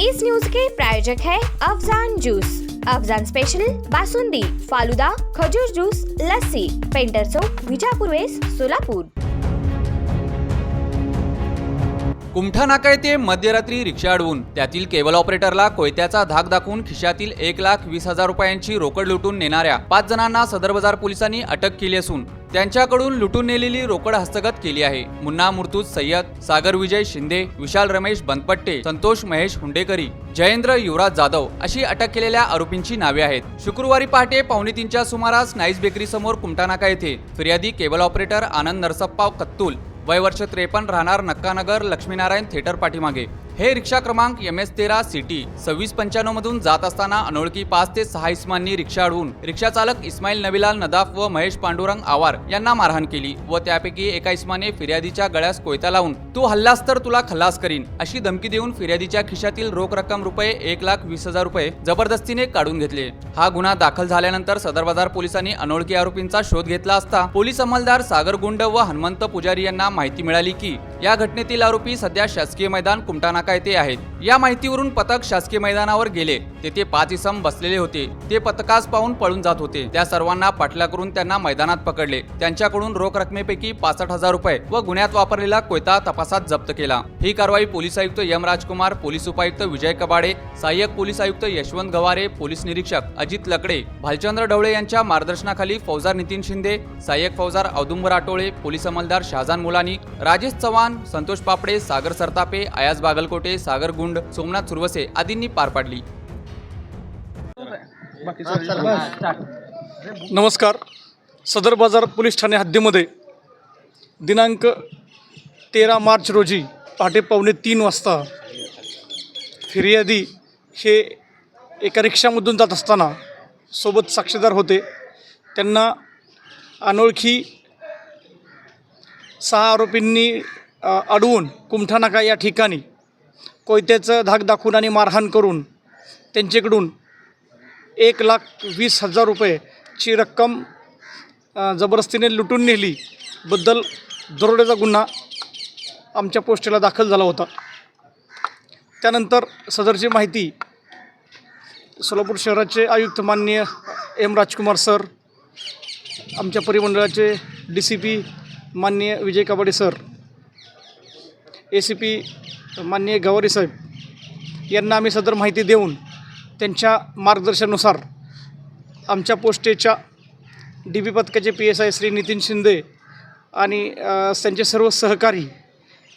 इस news के प्रायोजक है अफजान जूस। अफजान स्पेशल बासुंदी फालुदा खजूर जूस लस्सी पेंटर चौक विजापूर वेस सोलापूर। कुमठा नाका येथे मध्यरात्री रिक्षा अडवून त्यातील केबल ऑपरेटरला कोयत्याचा धाक दाखवून खिशातील एक लाख वीस हजार रुपयांची रोकड लुटून नेणाऱ्या पाच जणांना सदर बाजार पोलिसांनी अटक केली असून त्यांच्याकडून लुटून नेलेली रोकड हस्तगत केली आहे. मुन्ना मुर्तूज सय्यद सागर विजय शिंदे विशाल रमेश बनपट्टे संतोष महेश हुंडेकरी जयेंद्र युवराज जाधव अशी अटक केलेल्या आरोपींची नावे आहेत. शुक्रवारी पहाटे पावणे तीनच्या सुमारास नाईस बेकरी समोर कुमटानाका येथे फिर्यादी केबल ऑपरेटर आनंद नरसप्पा कत्तूल वय वर्ष त्रेपन्न राहणार नक्कानगर लक्ष्मीनारायण थिएटर पाठीमागे. हे रिक्षा क्रमांक एम एस तेरा सिटी सव्वीस पंच्याण्णव मधून जात असताना अनोळखी पाच ते सहा इस्मांनी रिक्षा अडवून रिक्षा चालक इस्माईल नबीलाल नदाफ व महेश पांडुरंग आवार यांना मारहाण केली व त्यापैकी एका इस्माने फिर्यादीच्या गळ्यास कोयता लावून तू हल्लास तर तुला खल्लास करीन अशी धमकी देऊन फिर्यादीच्या खिशातील रोख रक्कम रुपये एक लाख वीस हजार रुपये जबरदस्तीने काढून घेतले. हा गुन्हा दाखल झाल्यानंतर सदर बाजार पोलिसांनी अनोळखी आरोपींचा शोध घेतला असता पोलीस अंमलदार सागर गुंड व हनुमंत पुजारी यांना माहिती मिळाली की या घटनेतील आरोपी सध्या शासकीय मैदान कुमटानाका आहेत? या माहितीवरून पथक शासकीय मैदानावर गेले. तेथे पाच इसम बसलेले होते. ते पथकास पाहून पळून जात होते. त्या सर्वांना पाठला करून त्यांना मैदानात पकडले. त्यांच्याकडून रोख रकमेपैकी पासष्ट हजार रुपये व गुन्ह्यात वापरलेला कोयता तपासात जप्त केला. ही कारवाई पोलीस आयुक्त एम राजकुमार पोलीस उपायुक्त विजय कबाडे सहाय्यक पोलीस आयुक्त यशवंत गवारे पोलीस निरीक्षक अजित लकडे भालचंद्र ढवळे यांच्या मार्गदर्शनाखाली फौजदार नितीन शिंदे सहाय्यक फौजदार औदुंबर आटोळे पोलीस अंमलदार शहाजान मुलानी राजेश चव्हाण संतोष पापडे सागर सरतापे आयाज बागलकोट सागर गुंड सोमनाथ सुरवसे आदींनी पार पाडली. नमस्कार. सदर बाजार पोलीस ठाणे हद्दीमध्ये दिनांक तेरा मार्च रोजी पहाटे पावणे तीन वाजता फिर्यादी हे एका रिक्षामधून जात असताना सोबत साक्षीदार होते. त्यांना अनोळखी सहा आरोपींनी अडवून कुमठा नाका या ठिकाणी कोयत्याचं धाक दाखवून आणि मारहाण करून त्यांच्याकडून एक लाख वीस हजार रुपयेची रक्कम जबरदस्तीने लुटून नेली. बद्दल दरोड्याचा गुन्हा आमच्या पोस्टेला दाखल झाला होता. त्यानंतर सदरची माहिती सोलापूर शहराचे आयुक्त माननीय एम राजकुमार सर आमच्या परिमंडळाचे डी सी पी माननीय Vijay Kabade sir A C P माननीय गवारी साहेब यांना आम्ही सदर माहिती देऊन त्यांच्या मार्गदर्शनानुसार आमच्या पोस्टेच्या डी बी पथकाचे P S I Shri Nitin Shinde आणि त्यांचे सर्व सहकारी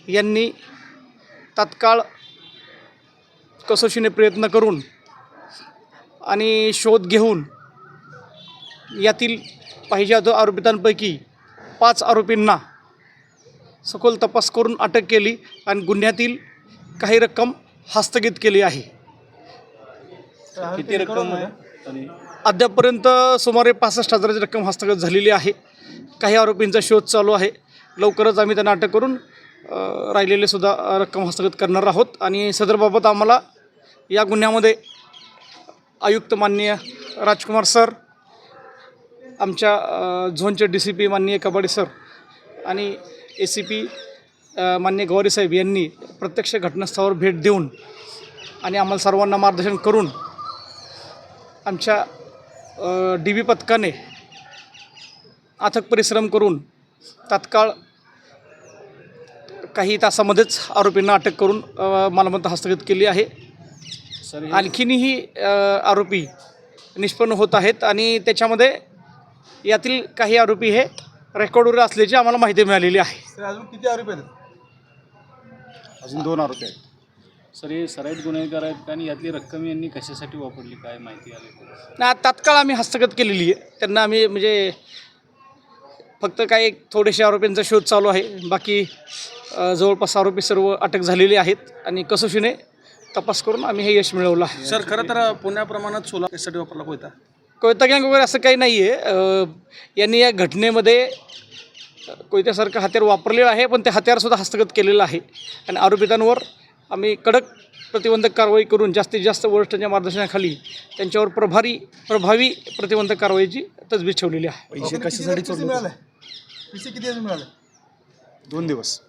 यांनी तात्काळ कसोशीने प्रयत्न करून आणि शोध घेऊन यातील पाहिजे आरोपितांपैकी पाच आरोपींना सखोल तपास करून अटक केली आणि गुन्ह्यातील काही रक्कम हस्तगित केली आहे. किती रक्कम आहे? अद्यापर्यंत सुमारे पासष्ट हजाराची रक्कम हस्तगत झालेली आहे. काही आरोपींचा शोध चालू आहे. लवकरच आम्ही त्यांना अटक करून राहिलेले सुद्धा रक्कम हस्तगत करणार आहोत. आणि सदरबाबत आम्हाला या गुन्ह्यामध्ये आयुक्त माननीय राजकुमार सर आमच्या झोनचे डी सी पी माननीय कबाडी सर आणि ए सी पी माननीय गौरी साहेब यांनी प्रत्यक्ष घटनास्थळावर भेट देऊन आणि आम्हाला सर्वांना मार्गदर्शन करून आमच्या डी बी पथकाने अथक परिश्रम करून तात्काळ काही तासामध्येच आरोपींना अटक करून मालमत्ता हस्तगत केली आहे. आणखीनही आरोपी निष्पन्न होत आहेत आणि त्याच्यामध्ये यातील काही आरोपी हे रेकॉर्डवर असल्याची आम्हाला माहिती मिळालेली आहे. सर अजून किती आरोपी आहेत? अजून दोन आरोपी आहेत. सर हे सराईत गुन्हेगार आहेत आणि यातली रक्कम यांनी कशासाठी वापरली? काय माहिती आली? ना तात्काळ आम्ही हस्तगत केलेली आहे. त्यांना आम्ही म्हणजे फक्त काही थोडेसे आरोपींचा शोध चालू आहे. बाकी अ, जवळपास आरोपी सर्व अटक झालेले आहेत. आणि कसोशीने तपास करून आम्ही हे यश मिळवलं आहे. सर खरं तर पुण्याप्रमाणात सोला कशासाठी वापरला होता. कोयता गँग वगैरे असं काही नाही आहे यांनी या घटनेमध्ये कोयत्यासारखं हत्यार वापरलेलं आहे पण ते हत्यारसुद्धा हस्तगत केलेलं आहे. आणि आरोपितांवर आम्ही कडक प्रतिबंधक कारवाई करून जास्तीत जास्त वरिष्ठांच्या मार्गदर्शनाखाली त्यांच्यावर प्रभारी प्रभावी प्रतिबंधक कारवाईची तजवीज ठेवलेली आहे. पैसे कशासाठी चोरले पैसे किती मिळाले? दोन दिवस.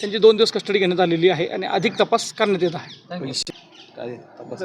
त्यांची दोन दिवस कस्टडी घेण्यात आलेली आहे आणि अधिक तपास करण्यात येत आहे. काय? तपास